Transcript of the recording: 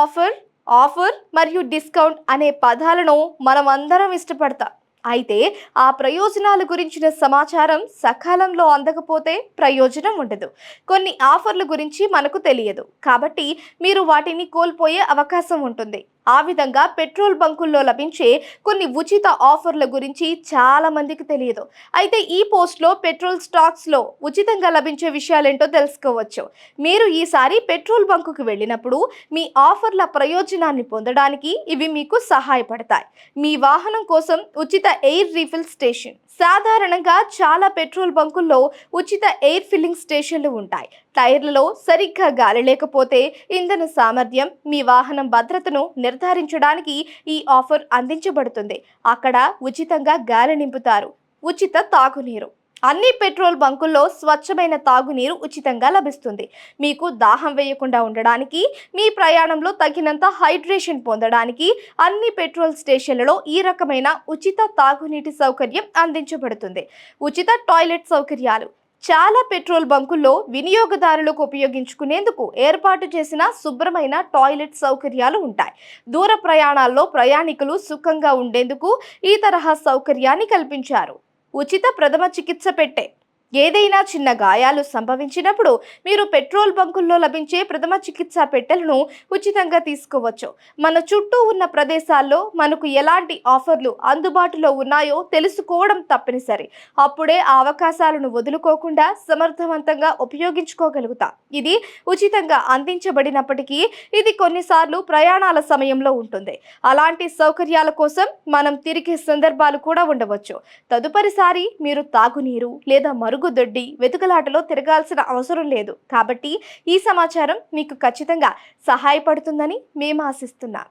Offer offer మరియు discount అనే పదాలను మనం అందరం ఇష్టపడతాం. అయితే ఆ ప్రయోజనాల గురించిన సమాచారం సకాలంలో అందకపోతే ప్రయోజనం ఉండదు. కొన్ని ఆఫర్ల గురించి మనకు తెలియదు. కాబట్టి మీరు వాటిని కోల్పోయే అవకాశం ఉంటుంది. ఆ విధంగా పెట్రోల్ బంకుల్లో లభించే కొన్ని ఉచిత ఆఫర్ల గురించి చాలా మందికి తెలియదు. అయితే ఈ పోస్ట్లో పెట్రోల్ స్టాక్స్లో ఉచితంగా లభించే విషయాలేంటో తెలుసుకోవచ్చు. మీరు ఈసారి పెట్రోల్ బంకుకు వెళ్ళినప్పుడు మీ ఆఫర్ల ప్రయోజనాన్ని పొందడానికి ఇవి మీకు సహాయపడతాయి. మీ వాహనం కోసం ఉచిత ఎయిర్ రీఫిల్ స్టేషన్. సాధారణంగా చాలా పెట్రోల్ బంకుల్లో ఉచిత ఎయిర్ ఫిల్లింగ్ స్టేషన్లు ఉంటాయి. టైర్లలో సరిగ్గా గాలి లేకపోతే ఇంధన సామర్థ్యం మీ వాహనం భద్రతను నిర్ధారించడానికి ఈ ఆఫర్ అందించబడుతుంది. అక్కడ ఉచితంగా గాలి నింపుతారు. ఉచిత తాగునీరు. అన్ని పెట్రోల్ బంకుల్లో స్వచ్ఛమైన తాగునీరు ఉచితంగా లభిస్తుంది. మీకు దాహం వేయకుండా ఉండడానికి మీ ప్రయాణంలో తగినంత హైడ్రేషన్ పొందడానికి అన్ని పెట్రోల్ స్టేషన్లలో ఈ రకమైన ఉచిత తాగునీటి సౌకర్యం అందించబడుతుంది. ఉచిత టాయిలెట్ సౌకర్యాలు. చాలా పెట్రోల్ బంకుల్లో వినియోగదారులకు ఉపయోగించుకునేందుకు ఏర్పాటు చేసిన శుభ్రమైన టాయిలెట్ సౌకర్యాలు ఉంటాయి. దూర ప్రయాణాల్లో ప్రయాణికులు సుఖంగా ఉండేందుకు ఈ తరహా సౌకర్యాన్ని కల్పించారు. ఉచిత ప్రథమ చికిత్స పెట్టే ఏదైనా చిన్న గాయాలు సంభవించినప్పుడు మీరు పెట్రోల్ బంకుల్లో లభించే ప్రథమ చికిత్స పెట్టెలను ఉచితంగా తీసుకోవచ్చు. మన చుట్టూ ఉన్న ప్రదేశాల్లో మనకు ఎలాంటి ఆఫర్లు అందుబాటులో ఉన్నాయో తెలుసుకోవడం తప్పనిసరి. అప్పుడే ఆ అవకాశాలను వదులుకోకుండా సమర్థవంతంగా ఉపయోగించుకోగలుగుతాం. ఇది ఉచితంగా అందించబడినప్పటికీ ఇది కొన్నిసార్లు ప్రయాణాల సమయంలో ఉంటుంది. అలాంటి సౌకర్యాల కోసం మనం తిరిగే సందర్భాలు కూడా ఉండవచ్చు. తదుపరిసారి మీరు తాగునీరు లేదా మరుగు మరుగుదొడ్డి వెతుకులాటలో తిరగాల్సిన అవసరం లేదు. కాబట్టి ఈ సమాచారం మీకు ఖచ్చితంగా సహాయపడుతుందని మేము ఆశిస్తున్నాం.